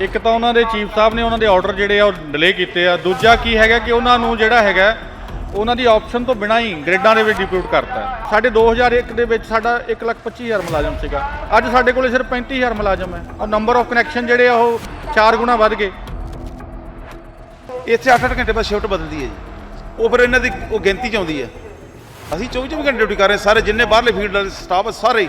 ਇੱਕ ਤਾਂ ਉਹਨਾਂ ਦੇ ਚੀਫ ਸਾਹਿਬ ਨੇ ਉਹਨਾਂ ਦੇ ਆਰਡਰ ਜਿਹੜੇ ਆ ਉਹ ਡਿਲੇ ਕੀਤੇ ਆ। ਦੂਜਾ ਕੀ ਹੈਗਾ ਕਿ ਉਹਨਾਂ ਨੂੰ ਜਿਹੜਾ ਹੈਗਾ, ਉਹਨਾਂ ਦੀ ਆਪਸ਼ਨ ਤੋਂ ਬਿਨਾਂ ਹੀ ਗ੍ਰੇਡਾਂ ਦੇ ਵਿੱਚ ਡਿਪਿਊਟ ਕਰਤਾ ਹੈ। ਸਾਡੇ 2001 ਦੇ ਵਿੱਚ ਸਾਡਾ 125000 ਮੁਲਾਜ਼ਮ ਸੀਗਾ। ਅੱਜ ਸਾਡੇ ਕੋਲੇ ਸਿਰਫ 35000 ਮੁਲਾਜ਼ਮ ਹੈ। ਔਰ ਨੰਬਰ ਆਫ ਕਨੈਕਸ਼ਨ ਜਿਹੜੇ ਆ ਉਹ 4 ਗੁਣਾ ਵੱਧ ਗਏ। ਇੱਥੇ 8-8 ਘੰਟੇ ਬਾਅਦ ਸ਼ਿਫਟ ਬਦਲਦੀ ਹੈ ਜੀ। ਉਹ ਫਿਰ ਇਹਨਾਂ ਦੀ ਉਹ ਗਿਣਤੀ ਚ ਆਉਂਦੀ ਹੈ। ਅਸੀਂ 24 ਘੰਟੇ ਡਿਊਟੀ ਕਰ ਰਹੇ ਸਾਰੇ ਜਿੰਨੇ ਬਾਹਰਲੇ ਫੀਲਡ ਵਾਲੇ ਸਟਾਫ ਆ, ਸਾਰੇ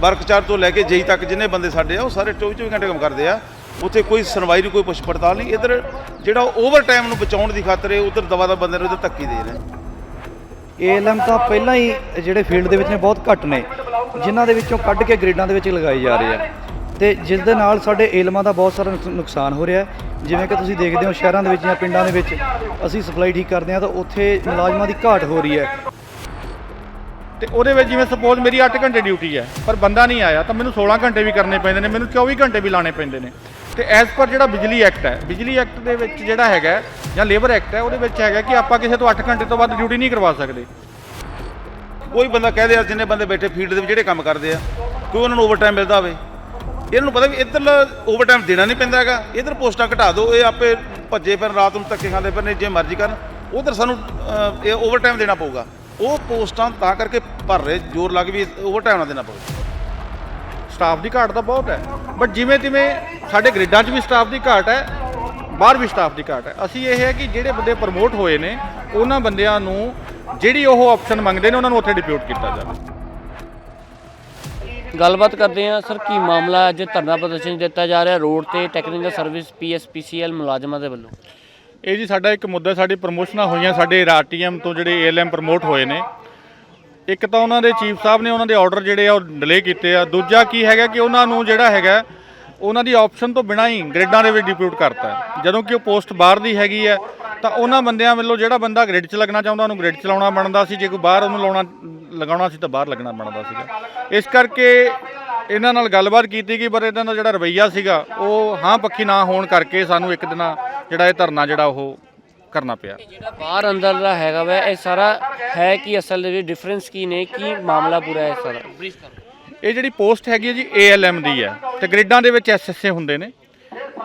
ਵਰਕ ਚਾਰ ਤੋਂ ਲੈ ਕੇ ਜੇਈ ਤੱਕ ਜਿੰਨੇ ਬੰਦੇ ਸਾਡੇ ਆ, ਉਹ ਸਾਰੇ 24 ਘੰਟੇ ਕੰਮ ਕਰਦੇ ਆ। ਉੱਥੇ ਕੋਈ ਸੁਣਵਾਈ ਨਹੀਂ ਕੋਈ ਪੁੱਛ ਪੜਤਾਲ ਨਹੀਂ। ਇਧਰ ਜਿਹੜਾ ਓਵਰ ਟਾਈਮ ਨੂੰ ਬਚਾਉਣ ਦੀ ਖਾਤਰ ਇਹ ਉਧਰ ਦਵਾ ਦਾ ਬੰਦੇ ਨੂੰ ਇਧਰ ਧੱਕੀ ਦੇ ਰਹੇ ਏਐਲਐਮ ਤਾਂ ਪਹਿਲਾਂ ਹੀ ਜਿਹੜੇ ਫੀਲਡ ਦੇ ਵਿੱਚ ਨੇ ਬਹੁਤ ਘੱਟ ਨੇ ਜਿਨ੍ਹਾਂ ਦੇ ਵਿੱਚੋਂ ਕੱਢ ਕੇ ਗ੍ਰੇਡਾਂ ਦੇ ਵਿੱਚ ਲਗਾਏ ਜਾ ਰਹੇ ਆ ਤੇ ਜਿਸ ਦੇ ਨਾਲ ਸਾਡੇ ਏਲਮਾਂ ਦਾ ਬਹੁਤ ਸਾਰਾ ਨੁਕਸ- ਨੁਕਸਾਨ ਹੋ ਰਿਹਾ ਹੈ। ਜਿਵੇਂ ਕਿ ਤੁਸੀਂ ਦੇਖਦੇ ਹੋ ਸ਼ਹਿਰਾਂ ਦੇ ਵਿੱਚ ਜਾਂ ਪਿੰਡਾਂ ਦੇ ਵਿੱਚ ਅਸੀਂ ਸਪਲਾਈ ਠੀਕ ਕਰਦੇ ਹਾਂ ਤਾਂ ਉੱਥੇ ਮੁਲਾਜ਼ਮਾਂ ਦੀ ਘਾਟ ਹੋ ਰਹੀ ਹੈ। ਤੇ ਉਹਦੇ ਵਿੱਚ ਜਿਵੇਂ ਸਪੋਜ਼ ਮੇਰੀ 8 ਘੰਟੇ ਡਿਊਟੀ ਹੈ ਪਰ ਬੰਦਾ ਨਹੀਂ ਆਇਆ ਤਾਂ ਮੈਨੂੰ 16 ਘੰਟੇ ਵੀ ਕਰਨੇ ਪੈਂਦੇ ਨੇ ਮੈਨੂੰ 24 ਘੰਟੇ ਵੀ ਲਾਣੇ ਪੈਂਦੇ ਨੇ। ਤੇ ਐਜ਼ ਪਰ ਜਿਹੜਾ ਬਿਜਲੀ ਐਕਟ ਹੈ, ਬਿਜਲੀ ਐਕਟ ਦੇ ਵਿੱਚ ਜਿਹੜਾ ਹੈਗਾ ਜਾਂ ਲੇਬਰ ਐਕਟ ਹੈ, ਉਹਦੇ ਵਿੱਚ ਹੈਗਾ ਕਿ ਆਪਾਂ ਕਿਸੇ ਤੋਂ 8 ਘੰਟੇ ਤੋਂ ਵੱਧ ਡਿਊਟੀ ਨਹੀਂ ਕਰਵਾ ਸਕਦੇ। ਕੋਈ ਬੰਦਾ ਕਹਦੇ ਆ ਜਿੰਨੇ ਬੰਦੇ ਬੈਠੇ ਫੀਲਡ ਦੇ ਵਿੱਚ, ਜਿਹੜੇ ਕੰਮ ਕਰਦੇ ਆ ਕੋਈ ਉਹਨਾਂ ਨੂੰ ਓਵਰਟਾਈਮ ਮਿਲਦਾ ਹੋਵੇ। ਇਹਨਾਂ ਨੂੰ ਪਤਾ ਵੀ ਇੱਧਰ ਓਵਰਟਾਈਮ ਦੇਣਾ ਨਹੀਂ ਪੈਂਦਾ ਹੈਗਾ। ਇੱਧਰ ਪੋਸਟਾਂ ਘਟਾ ਦਿਓ, ਇਹ ਆਪੇ ਭੱਜੇ ਫਿਰ ਰਾਤ ਨੂੰ ਧੱਕੇ ਖਾਂਦੇ ਫਿਰ ਨੇ ਜੇ ਮਰਜ਼ੀ ਕਰਨ। ਉਧਰ ਸਾਨੂੰ ਇਹ ਓਵਰਟਾਈਮ ਦੇਣਾ ਪਊਗਾ। ਉਹ ਪੋਸਟਾਂ ਤਾਂ ਕਰਕੇ ਭਰ ਰਹੇ, ਜ਼ੋਰ ਲੱਗ ਵੀ ਓਵਰਟਾਈਮ ਨਾ ਦੇਣਾ ਪਊਗਾ ਸਟਾਫ ਦੀ ਘਾਟ ਤਾਂ ਬਹੁਤ ਹੈ। ਬਟ ਜਿਵੇਂ ਤਿਵੇਂ ਸਾਡੇ ਗ੍ਰਿਡਾਂ 'ਚ ਵੀ ਸਟਾਫ ਦੀ ਘਾਟ ਹੈ ਬਾਹਰ ਵੀ ਸਟਾਫ ਦੀ ਘਾਟ ਹੈ। ਅਸੀਂ ਇਹ ਹੈ ਕਿ ਜਿਹੜੇ ਬੰਦੇ ਪ੍ਰਮੋਟ ਹੋਏ ਨੇ ਉਹਨਾਂ ਬੰਦਿਆਂ ਨੂੰ ਜਿਹੜੀ ਉਹ ਆਪਸ਼ਨ ਮੰਗਦੇ ਨੇ ਉਹਨਾਂ ਨੂੰ ਉੱਥੇ ਡਿਪਿਊਟ ਕੀਤਾ ਜਾਵੇ। ਗੱਲਬਾਤ ਕਰਦੇ ਹਾਂ ਸਰ ਕੀ ਮਾਮਲਾ ਅੱਜ ਧਰਨਾ ਪ੍ਰਦਰਸ਼ਨ ਦਿੱਤਾ ਜਾ ਰਿਹਾ? ਰੋਡ ਤੇ ਟੈਕਨੀਕਲ ਸਰਵਿਸ ਪੀਐਸਪੀਸੀਐਲ ਮੁਲਾਜ਼ਮਾਂ ਦੇ ਵੱਲੋਂ। ਇਹ ਜੀ ਸਾਡਾ ਇੱਕ ਮੁੱਦਾ ਸਾਡੀ ਪ੍ਰਮੋਸ਼ਨਾਂ ਹੋਈਆਂ ਸਾਡੇ ਆਰਟੀਐਮ ਤੋਂ ਜਿਹੜੇ ਏਐਲਐਮ ਪ੍ਰਮੋਟ ਹੋਏ ਨੇ ਇੱਕ ਤਾਂ ਉਹਨਾਂ ਦੇ ਚੀਫ ਸਾਹਿਬ ਨੇ ਉਹਨਾਂ ਦੇ ਆਰਡਰ ਜਿਹੜੇ ਆ ਉਹ ਡਿਲੇ ਕੀਤੇ ਆ। ਦੂਜਾ ਕੀ ਹੈਗਾ ਕਿ ਉਹਨਾਂ ਨੂੰ ਜਿਹੜਾ ਹੈਗਾ, ਉਹਨਾਂ ਦੀ ਆਪਸ਼ਨ ਤੋਂ ਬਿਨਾਂ ਹੀ ਗ੍ਰਿਡਾਂ ਦੇ ਵਿੱਚ ਡਿਪਿਊਟ ਕਰਤਾ ਜਦੋਂ ਕਿ ਉਹ ਪੋਸਟ ਬਾਹਰ ਦੀ ਹੈਗੀ ਹੈ, ਤਾਂ ਉਹਨਾਂ ਬੰਦਿਆਂ ਵੱਲੋਂ ਜਿਹੜਾ ਬੰਦਾ ਗ੍ਰਿਡ 'ਚ ਲੱਗਣਾ ਚਾਹੁੰਦਾ, ਉਹਨੂੰ ਗ੍ਰਿਡ 'ਚ ਲਾਉਣਾ ਬਣਦਾ ਸੀ। ਜੇ ਕੋਈ ਬਾਹਰ ਉਹਨੂੰ ਲਾਉਣਾ, ਲਗਾਉਣਾ ਸੀ ਤਾਂ ਬਾਹਰ ਲੱਗਣਾ ਬਣਦਾ ਸੀਗਾ। ਇਸ ਕਰਕੇ ਇਹਨਾਂ ਨਾਲ ਗੱਲਬਾਤ ਕੀਤੀ ਗਈ, ਪਰ ਇਹਨਾਂ ਦਾ ਜਿਹੜਾ ਰਵੱਈਆ ਸੀਗਾ, ਉਹ ਹਾਂ ਪੱਖੀ ਨਾ ਹੋਣ ਕਰਕੇ ਸਾਨੂੰ ਇੱਕ ਦਿਨ ਜਿਹੜਾ ਇਹ ਧਰਨਾ ਜਿਹੜਾ ਉਹ ਕਰਨਾ ਪਿਆ। ਜਿਹੜਾ ਬਾਹਰ ਅੰਦਰ ਦਾ ਹੈਗਾ ਵੈ ਇਹ ਸਾਰਾ ਹੈ ਕਿ ਅਸਲ ਦੇ ਵਿੱਚ ਡਿਫਰੈਂਸ ਕੀ ਨੇ ਕੀ ਮਾਮਲਾ ਪੂਰਾ ਹੈ ਸਾਰਾ ਬਰੀਫ ਇਹ ਜਿਹੜੀ ਪੋਸਟ ਹੈਗੀ ਹੈ ਜੀ ਏਐਲਐਮ ਦੀ ਹੈ। ਤੇ ਗ੍ਰਿਡਾਂ ਦੇ ਵਿੱਚ ਐਸਐਸਏ ਹੁੰਦੇ ਨੇ।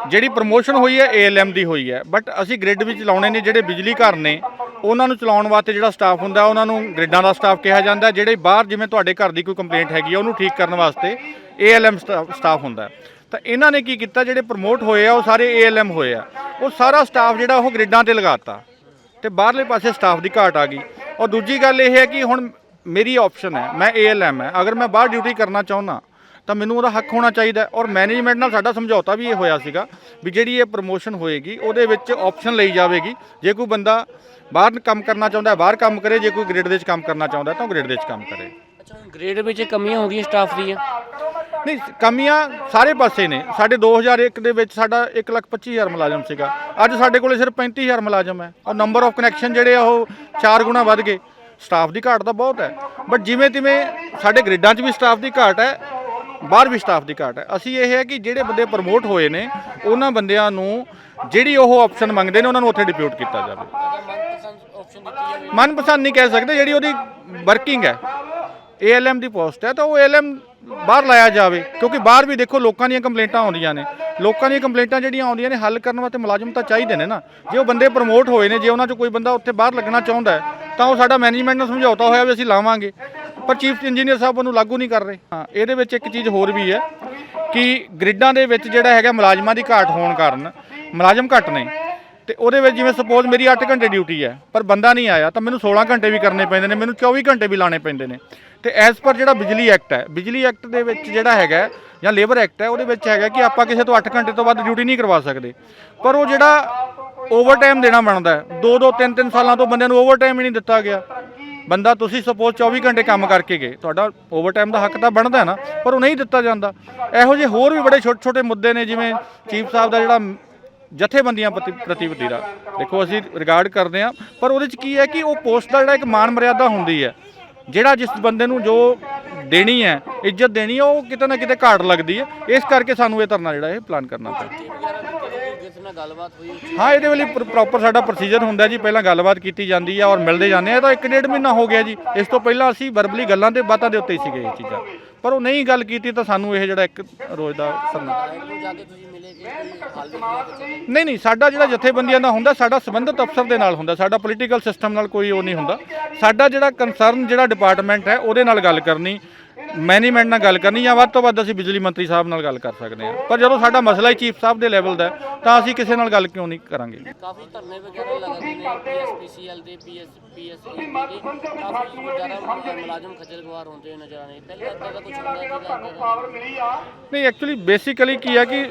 ਜਿਹੜੀ ਪ੍ਰਮੋਸ਼ਨ ਹੋਈ ਹੈ ਏਐਲਐਮ ਦੀ ਹੋਈ ਹੈ। ਬਟ ਅਸੀਂ ਗ੍ਰਿਡ ਵਿੱਚ ਚਲਾਉਣੇ ਨੇ ਜਿਹੜੇ ਬਿਜਲੀ ਘਰ ਨੇ ਉਹਨਾਂ ਨੂੰ ਚਲਾਉਣ ਵਾਸਤੇ ਜਿਹੜਾ ਸਟਾਫ ਹੁੰਦਾ ਉਹਨਾਂ ਨੂੰ ਗ੍ਰਿਡਾਂ ਦਾ ਸਟਾਫ ਕਿਹਾ ਜਾਂਦਾ। ਜਿਹੜੇ ਬਾਹਰ ਜਿਵੇਂ ਤੁਹਾਡੇ ਘਰ ਦੀ ਕੋਈ ਕੰਪਲੇਂਟ ਹੈਗੀ ਹੈ ਉਹਨੂੰ ਠੀਕ ਕਰਨ ਵਾਸਤੇ ਏਐਲਐਮ ਸਟਾਫ ਹੁੰਦਾ। ਤਾਂ ਇਹਨਾਂ ਨੇ ਕੀ ਕੀਤਾ ਜਿਹੜੇ ਪ੍ਰਮੋਟ ਹੋਏ ਆ ਉਹ ਸਾਰੇ ਏਐਲਐਮ ਹੋਏ ਆ। ਉਹ ਸਾਰਾ ਸਟਾਫ ਜਿਹੜਾ ਉਹ ਗ੍ਰਿਡਾਂ ਤੇ ਲਗਾਤਾ ਤੇ ਬਾਹਰਲੇ ਪਾਸੇ ਸਟਾਫ ਦੀ ਘਾਟ ਆ ਗਈ। ਔਰ ਦੂਜੀ ਗੱਲ ਇਹ ਹੈ ਕਿ ਹੁਣ ਮੇਰੀ ਆਪਸ਼ਨ ਹੈ, ਮੈਂ ਏਐਲਐਮ ਹੈ। ਅਗਰ ਮੈਂ ਬਾਹਰ ਡਿਊਟੀ ਕਰਨਾ ਚਾਹੁੰਦਾ, ਤਾਂ ਮੈਨੂੰ ਉਹਦਾ ਹੱਕ ਹੋਣਾ ਚਾਹੀਦਾ ਔਰ ਮੈਨੇਜਮੈਂਟ ਨਾਲ ਸਾਡਾ ਸਮਝੌਤਾ ਵੀ ਇਹ ਹੋਇਆ ਸੀਗਾ ਵੀ ਜਿਹੜੀ ਇਹ ਪ੍ਰੋਮੋਸ਼ਨ ਹੋਏਗੀ, ਉਹਦੇ ਵਿੱਚ ਆਪਸ਼ਨ ਲਈ ਜਾਵੇਗੀ। ਜੇ ਕੋਈ ਬੰਦਾ ਬਾਹਰ ਕੰਮ ਕਰਨਾ ਚਾਹੁੰਦਾ ਬਾਹਰ ਕੰਮ ਕਰੇ, ਜੇ ਕੋਈ ਗ੍ਰਿਡ ਦੇ ਵਿੱਚ ਕੰਮ ਕਰਨਾ ਚਾਹੁੰਦਾ ਤਾਂ ਉਹ ਗ੍ਰਿਡ ਦੇ ਵਿੱਚ ਕੰਮ ਕਰੇ। ਅੱਛਾ ਗ੍ਰੇਡ ਵਿੱਚ ਕਮੀਆਂ ਹੋ ਗਈਆਂ ਸਟਾਫ ਦੀਆਂ? ਨਹੀਂ, ਕਮੀਆਂ ਸਾਰੇ ਪਾਸੇ ਨੇ। ਸਾਡੇ 2001 ਦੇ ਵਿੱਚ ਸਾਡਾ 125000 ਮੁਲਾਜ਼ਮ ਸੀਗਾ। ਅੱਜ ਸਾਡੇ ਕੋਲੇ ਸਿਰਫ 35000 ਮੁਲਾਜ਼ਮ ਹੈ। ਔਰ ਨੰਬਰ ਆਫ ਕਨੈਕਸ਼ਨ ਜਿਹੜੇ ਆ ਉਹ 4 ਗੁਣਾ ਵੱਧ ਗਏ। ਸਟਾਫ ਦੀ ਘਾਟ ਤਾਂ ਬਹੁਤ ਹੈ। ਬਟ ਜਿਵੇਂ ਤਿਵੇਂ ਸਾਡੇ ਗ੍ਰਿਡਾਂ 'ਚ ਵੀ ਸਟਾਫ ਦੀ ਘਾਟ ਹੈ, ਬਾਹਰ ਵੀ ਸਟਾਫ ਦੀ ਘਾਟ ਹੈ। ਅਸੀਂ ਇਹ ਹੈ ਕਿ ਜਿਹੜੇ ਬੰਦੇ ਪ੍ਰਮੋਟ ਹੋਏ ਨੇ, ਉਹਨਾਂ ਬੰਦਿਆਂ ਨੂੰ ਜਿਹੜੀ ਉਹ ਆਪਸ਼ਨ ਮੰਗਦੇ ਨੇ, ਉਹਨਾਂ ਨੂੰ ਉੱਥੇ ਡਿਪਿਊਟ ਕੀਤਾ ਜਾਵੇ। ਮਨਪਸੰਦ ਜਾਵੇ। ਮਨਪਸੰਦ ਨਹੀਂ ਕਹਿ ਸਕਦੇ, ਜਿਹੜੀ ਉਹਦੀ ਵਰਕਿੰਗ ਹੈ। ਏਐਲਐਮ ਦੀ ਪੋਸਟ ਹੈ, ਤਾਂ ਉਹ ਏਐਲਐਮ ਬਾਹਰ ਲਾਇਆ ਜਾਵੇ, ਕਿਉਂਕਿ ਬਾਹਰ ਵੀ ਦੇਖੋ ਲੋਕਾਂ ਦੀਆਂ ਕੰਪਲੇਂਟਾਂ ਆਉਂਦੀਆਂ ਨੇ। ਲੋਕਾਂ ਦੀਆਂ ਕੰਪਲੇਂਟਾਂ ਜਿਹੜੀਆਂ ਆਉਂਦੀਆਂ ਨੇ, ਹੱਲ ਕਰਨ ਵਾਸਤੇ ਮੁਲਾਜ਼ਮ ਤਾਂ ਚਾਹੀਦੇ ਨੇ ਨਾ। ਜੇ ਉਹ ਬੰਦੇ ਪ੍ਰਮੋਟ ਹੋਏ ਨੇ, ਜੇ ਉਹਨਾਂ 'ਚੋਂ ਕੋਈ ਬੰਦਾ ਉੱਥੇ ਬਾਹਰ ਲੱਗਣਾ ਚਾਹੁੰਦਾ ਤਾਂ ਉਹ ਸਾਡਾ ਮੈਨੇਜਮੈਂਟ ਨੂੰ ਸਮਝੌਤਾ ਹੋਇਆ ਵੀ ਅਸੀਂ ਲਾਵਾਂਗੇ। ਪਰ ਚੀਫ ਇੰਜੀਨੀਅਰ ਸਾਹਿਬ ਉਹਨੂੰ ਲਾਗੂ ਨਹੀਂ ਕਰ ਰਹੇ। ਹਾਂ, ਇਹਦੇ ਵਿੱਚ ਇੱਕ ਚੀਜ਼ ਹੋਰ ਵੀ ਹੈ ਕਿ ਗ੍ਰਿਡਾਂ ਦੇ ਵਿੱਚ ਜਿਹੜਾ ਹੈਗਾ ਮੁਲਾਜ਼ਮਾਂ ਦੀ ਘਾਟ ਹੋਣ ਕਾਰਨ ਮੁਲਾਜ਼ਮ ਘੱਟ ਨੇ। ਤੇ ਉਹਦੇ ਵਿੱਚ ਜਿਵੇਂ ਸਪੋਜ਼ ਮੇਰੀ 8 ਘੰਟੇ ਡਿਊਟੀ ਹੈ, ਪਰ ਬੰਦਾ ਨਹੀਂ ਆਇਆ, ਤਾਂ ਮੈਨੂੰ 16 ਘੰਟੇ ਵੀ ਕਰਨੇ ਪੈਂਦੇ ਨੇ, ਮੈਨੂੰ 24 ਘੰਟੇ ਵੀ ਲਾਣੇ ਪੈਂਦੇ ਨੇ। ਤੇ ਐਜ਼ ਪਰ ਜਿਹੜਾ ਬਿਜਲੀ ਐਕਟ ਹੈ, ਬਿਜਲੀ ਐਕਟ ਦੇ ਵਿੱਚ ਜਿਹੜਾ ਹੈਗਾ ਜਾਂ ਲੇਬਰ ਐਕਟ ਹੈ, ਉਹਦੇ ਵਿੱਚ ਹੈਗਾ ਕਿ ਆਪਾਂ ਕਿਸੇ ਤੋਂ 8 ਘੰਟੇ ਤੋਂ ਵੱਧ ਡਿਊਟੀ ਨਹੀਂ ਕਰਵਾ ਸਕਦੇ। ਪਰ ਉਹ ਜਿਹੜਾ ਓਵਰਟਾਈਮ ਦੇਣਾ ਬਣਦਾ ਹੈ, ਦੋ ਦੋ, ਤਿੰਨ ਤਿੰਨ ਸਾਲਾਂ ਤੋਂ ਬੰਦਿਆਂ ਨੂੰ ਓਵਰਟਾਈਮ ਹੀ ਨਹੀਂ ਦਿੱਤਾ ਗਿਆ। ਬੰਦਾ ਤੁਸੀਂ ਸਪੋਜ਼ 24 ਘੰਟੇ ਕੰਮ ਕਰਕੇ ਗਏ, ਤੁਹਾਡਾ ਓਵਰਟਾਈਮ ਦਾ ਹੱਕ ਤਾਂ ਬਣਦਾ ਨਾ, ਪਰ ਉਹ ਨਹੀਂ ਦਿੱਤਾ ਜਾਂਦਾ। ਇਹੋ ਜਿਹੇ ਹੋਰ ਵੀ ਬੜੇ ਛੋਟੇ ਛੋਟੇ ਮੁੱਦੇ ਨੇ, ਜਿਵੇਂ ਚੀਫ ਸਾਹਿਬ ਦਾ ਜਿਹੜਾ ਜਥੇਬੰਦੀਆਂ ਪ੍ਰਤੀ ਪ੍ਰਤੀਬਿਧੀ ਦਾ ਦੇਖੋ, ਅਸੀਂ ਰਿਗਾਰਡ ਕਰਦੇ ਹਾਂ, ਪਰ ਉਹਦੇ ਚ ਕੀ ਹੈ ਕਿ ਉਹ ਪੋਸਟ ਦਾ ਜਿਹੜਾ ਇੱਕ ਮਾਨ ਮਰਿਆਦਾ ਹੁੰਦੀ ਹੈ ਜਿਹੜਾ ਜਿਸ ਬੰਦੇ ਨੂੰ ਜੋ ਦੇਣੀ ਹੈ, ਇੱਜ਼ਤ ਦੇਣੀ ਹੈ, ਉਹ ਕਿਤੇ ਨਾ ਕਿਤੇ ਘਾਟ ਲੱਗਦੀ ਹੈ। ਇਸ ਕਰਕੇ ਸਾਨੂੰ ਇਹ ਧਰਨਾ ਜਿਹੜਾ ਇਹ ਪਲਾਨ ਕਰਨਾ ਪਿਆ। ਨਾਲ ਗੱਲਬਾਤ ਹੋਈ ਹਾਂ ਇਹਦੇ ਲਈ ਪ੍ਰੋਪਰ ਸਾਡਾ ਪ੍ਰੋਸੀਜਰ ਹੁੰਦਾ ਜੀ। ਪਹਿਲਾਂ ਗੱਲਬਾਤ ਕੀਤੀ ਜਾਂਦੀ ਹੈ ਔਰ ਮਿਲਦੇ ਜਾਂਦੇ ਆ। ਤਾਂ ਇੱਕ ਡੇਢ ਮਹੀਨਾ ਹੋ ਗਿਆ ਜੀ। ਇਸ ਤੋਂ ਪਹਿਲਾਂ ਅਸੀਂ ਵਰਬਲੀ ਗੱਲਾਂ ਤੇ ਬਾਤਾਂ ਦੇ ਉੱਤੇ ਹੀ ਸੀਗੇ ਇਹ ਚੀਜ਼ਾਂ। ਪਰ ਉਹ ਨਹੀਂ ਗੱਲ ਕੀਤੀ ਤਾਂ ਸਾਨੂੰ ਇਹ ਜਿਹੜਾ ਇੱਕ ਰੋਜ਼ ਦਾ ਸਰਨਾ ਨਹੀਂ? ਨਹੀਂ ਸਾਡਾ ਜਿਹੜਾ ਜਥੇਬੰਦੀਆਂ ਦਾ ਹੁੰਦਾ ਸਾਡਾ ਸੰਬੰਧਿਤ ਅਫਸਰ ਦੇ ਨਾਲ ਹੁੰਦਾ। ਸਾਡਾ ਪੋਲੀਟੀਕਲ ਸਿਸਟਮ ਨਾਲ ਕੋਈ ਉਹ ਨਹੀਂ ਹੁੰਦਾ। ਸਾਡਾ ਜਿਹੜਾ ਕੰਸਰਨ ਜਿਹੜਾ ਡਿਪਾਰਟਮੈਂਟ ਹੈ ਉਹਦੇ ਨਾਲ ਗੱਲ ਕਰਨੀ। ਮੈਨੇਜਮੈਂਟ ਨਾਲ ਗੱਲ ਕਰਨੀ ਜਾਂ ਵੱਧ ਤੋਂ ਵੱਧ ਅਸੀਂ ਬਿਜਲੀ ਮੰਤਰੀ ਸਾਹਿਬ ਨਾਲ ਗੱਲ ਕਰ ਸਕਦੇ ਹਾਂ। ਪਰ ਜਦੋਂ ਸਾਡਾ ਮਸਲਾ ਹੀ ਚੀਫ ਸਾਹਿਬ ਦੇ ਲੈਵਲ ਦਾ ਹੈ, ਤਾਂ ਅਸੀਂ ਕਿਸੇ ਨਾਲ ਗੱਲ ਕਿਉਂ ਨਹੀਂ ਕਰਾਂਗੇ? ਕਾਫੀ ਧਰਨੇ ਵਗੈਰਾ ਲੱਗਦੇ ਨੇ ਪੀਐਸਪੀਸੀਐਲ ਦੇ ਪੀਐਸ ਪੀਐਸਪੀ ਦੇ ਕਾਫੀ ਜ਼ਿਆਦਾ ਮੁਲਾ- ਮੁਲਾਜ਼ਮ ਖੱਜਲ ਖੁਆਰ ਹੁੰਦੇ ਹੋਏ ਨਜ਼ਰ ਆਣੇ ਪਹਿਲਾਂ ਇੱਦਾਂ ਦਾ ਕੁਝ ਹੁੰਦਾ ਸੀਗਾ ਇੱਦਾਂ ਦਾ ਨਹੀਂ ਐਕਚੁਅਲੀ ਬੇਸਿਕਲੀ ਕੀ ਹੈ ਕਿ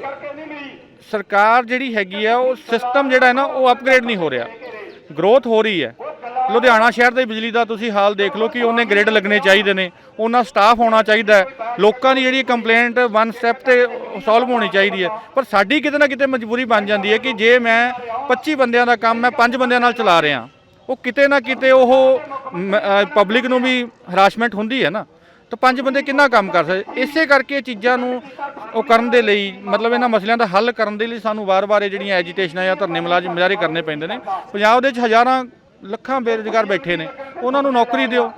ਸਰਕਾਰ ਜਿਹੜੀ ਹੈਗੀ ਆ ਉਹ ਸਿਸਟਮ ਜਿਹੜਾ ਹੈ ਨਾ ਉਹ ਅਪਗ੍ਰੇਡ ਨਹੀਂ ਹੋ ਰਿਹਾ। ਗਰੋਥ ਹੋ ਰਹੀ ਹੈ। ਲੁਧਿਆਣਾ ਸ਼ਹਿਰ ਦੇ ਬਿਜਲੀ ਦਾ ਤੁਸੀਂ ਹਾਲ ਦੇਖ ਲਓ ਕਿ ਉਹਨੇ ਗ੍ਰਿਡ ਲੱਗਣੇ ਚਾਹੀਦੇ ਨੇ। ਉਹਨਾਂ ਸਟਾਫ ਹੋਣਾ ਚਾਹੀਦਾ ਹੈ। ਲੋਕਾਂ ਦੀ ਜਿਹੜੀ ਕੰਪਲੇਂਟ ਵਨ ਸਟੈਪ ਤੇ ਸੋਲਵ ਹੋਣੀ ਚਾਹੀਦੀ ਹੈ। ਪਰ ਸਾਡੀ ਕਿਤੇ ਨਾ ਕਿਤੇ ਮਜਬੂਰੀ ਬਣ ਜਾਂਦੀ ਹੈ ਕਿ ਜੇ ਮੈਂ 25 ਬੰਦਿਆਂ ਦਾ ਕੰਮ ਮੈਂ 5 ਬੰਦਿਆਂ ਨਾਲ ਚਲਾ ਰਿਹਾ ਉਹ ਕਿਤੇ ਨਾ ਕਿਤੇ ਉਹ ਪਬਲਿਕ ਨੂੰ ਵੀ ਹਰਾਸਮੈਂਟ ਹੁੰਦੀ ਹੈ ਨਾ। ਤਾਂ ਪੰਜ ਬੰਦੇ ਕਿੰਨਾ ਕੰਮ ਕਰ ਸਕਦੇ? ਇਸੇ ਕਰਕੇ ਇਹ ਚੀਜ਼ਾਂ ਨੂੰ ਉਹ ਕਰਨ ਦੇ ਲਈ, ਮਤਲਬ ਇਹਨਾਂ ਮਸਲਿਆਂ ਦਾ ਹੱਲ ਕਰਨ ਦੇ ਲਈ ਸਾਨੂੰ ਵਾਰ-ਵਾਰ ਇਹ ਜਿਹੜੀਆਂ ਐਜੀਟੇਸ਼ਨਾਂ ਜਾਂ ਧਰਨੇ ਮੁਲਾਜ਼ਮ ਮੁਜ਼ਾਹਰੇ ਕਰਨੇ ਪੈਂਦੇ ਨੇ। ਪੰਜਾਬ ਦੇ ਵਿੱਚ ਹਜ਼ਾਰਾਂ ਲੱਖਾਂ ਬੇਰੁਜ਼ਗਾਰ ਬੈਠੇ ਨੇ। ਉਹਨਾਂ ਨੂੰ ਨੌਕਰੀ ਦਿਓ।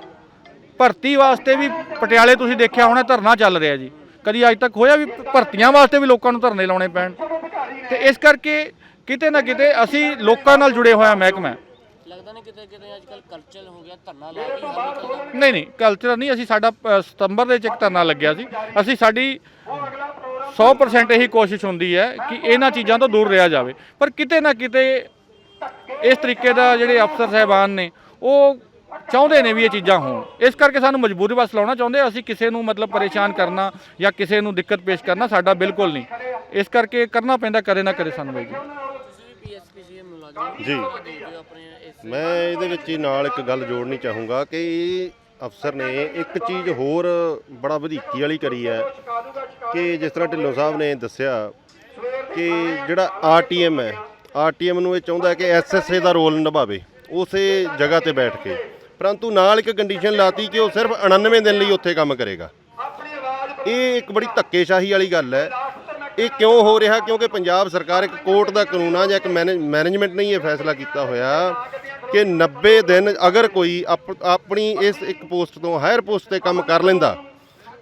ਭਰਤੀ ਵਾਸਤੇ ਵੀ ਪਟਿਆਲੇ ਤੁਸੀਂ ਦੇਖਿਆ ਹੋਣਾ ਧਰਨਾ ਚੱਲ ਰਿਹਾ ਜੀ। ਕਦੀ ਅੱਜ ਤੱਕ ਹੋਇਆ ਵੀ ਭਰਤੀਆਂ ਵਾਸਤੇ ਵੀ ਲੋਕਾਂ ਨੂੰ ਧਰਨੇ ਲਾਉਣੇ ਪੈਣ? ਤੇ ਇਸ ਕਰਕੇ ਕਿਤੇ ਨਾ ਕਿਤੇ ਅਸੀਂ ਲੋਕਾਂ ਨਾਲ ਜੁੜੇ ਹੋਇਆ ਮਹਿਕਮਾ। ਲੱਗਦਾ ਨਹੀਂ ਕਿਤੇ ਕਿਤੇ ਅੱਜ ਕੱਲ ਕਲਚਰ ਹੋ ਗਿਆ ਧਰਨਾ ਲਾ ਕੇ ਹੱਲ ਨਹੀਂ ਕਲਚਰ ਨਹੀਂ ਅਸੀਂ ਸਾਡਾ ਸਤੰਬਰ ਦੇ ਵਿੱਚ ਇੱਕ ਧਰਨਾ ਲੱਗਿਆ ਸੀ। ਅਸੀਂ ਸਾਡੀ 100% ਇਹੀ ਕੋਸ਼ਿਸ਼ ਹੁੰਦੀ ਹੈ ਕਿ ਇਹਨਾਂ ਚੀਜ਼ਾਂ ਤੋਂ ਦੂਰ ਰਿਹਾ ਜਾਵੇ। ਪਰ ਕਿਤੇ ਨਾ ਕਿਤੇ ਇਸ ਤਰੀਕੇ ਦਾ ਜਿਹੜੇ ਅਫਸਰ ਸਹਿਬਾਨ ਨੇ ਉਹ ਚਾਹੁੰਦੇ ਨੇ ਵੀ ਇਹ ਚੀਜ਼ਾਂ ਹੋਣ। ਇਸ ਕਰਕੇ ਸਾਨੂੰ ਮਜਬੂਰੀ ਵਸ ਲਾਉਣਾ ਚਾਹੁੰਦੇ ਅਸੀਂ ਕਿਸੇ ਨੂੰ ਮਤਲਬ ਪਰੇਸ਼ਾਨ ਕਰਨਾ ਜਾਂ ਕਿਸੇ ਨੂੰ ਦਿੱਕਤ ਪੇਸ਼ ਕਰਨਾ ਸਾਡਾ ਬਿਲਕੁਲ ਨਹੀਂ। ਇਸ ਕਰਕੇ ਕਰਨਾ ਪੈਂਦਾ ਕਦੇ ਨਾ ਕਦੇ ਸਾਨੂੰ ਬਾਈ ਜੀ। ਜੀ। ਮੈਂ ਇਹਦੇ ਵਿੱਚ ਹੀ ਨਾਲ ਇੱਕ ਗੱਲ ਜੋੜਨੀ ਚਾਹੂੰਗਾ ਕਿ ਅਫਸਰ ਨੇ ਇੱਕ ਚੀਜ਼ ਹੋਰ ਬੜਾ ਵਧੀਕੀ ਵਾਲੀ ਕਰੀ ਹੈ ਕਿ ਜਿਸ ਤਰ੍ਹਾਂ ਢਿੱਲੋਂ ਸਾਹਿਬ ਨੇ ਦੱਸਿਆ ਕਿ ਜਿਹੜਾ ਆਰਟੀਐਮ ਹੈ, ਆਰਟੀਐਮ ਨੂੰ ਇਹ ਚਾਹੁੰਦਾ ਹੈ ਕਿ ਐਸਐਸਏ ਦਾ ਰੋਲ ਨਿਭਾਵੇ, ਉਸੇ ਜਗ੍ਹਾ ਤੇ ਬੈਠ ਕੇ। ਪਰੰਤੂ ਨਾਲ ਇੱਕ ਕੰਡੀਸ਼ਨ ਲਾਤੀ ਕਿ ਉਹ ਸਿਰਫ 99 ਦਿਨ ਲਈ ਉੱਥੇ ਕੰਮ ਕਰੇਗਾ। ਇਹ ਇੱਕ ਬੜੀ ਧੱਕੇਸ਼ਾਹੀ ਵਾਲੀ ਗੱਲ ਹੈ। ਇਹ ਕਿਉਂ ਹੋ ਰਿਹਾ? ਕਿਉਂਕਿ ਪੰਜਾਬ ਸਰਕਾਰ ਇੱਕ ਕੋਰਟ ਦਾ ਕਾਨੂੰਨ ਆ ਜਾਂ ਇੱਕ ਮੈਨੇ- ਮੈਨੇਜਮੈਂਟ ਨੇ ਇਹ ਫੈਸਲਾ ਕੀਤਾ ਹੋਇਆ ਕਿ 90 ਦਿਨ ਅਗਰ ਕੋਈ ਆਪ- ਆਪਣੀ ਇਸ ਇੱਕ ਪੋਸਟ ਤੋਂ ਹਾਇਰ ਪੋਸਟ ਤੇ ਕੰਮ ਕਰ ਲੈਂਦਾ,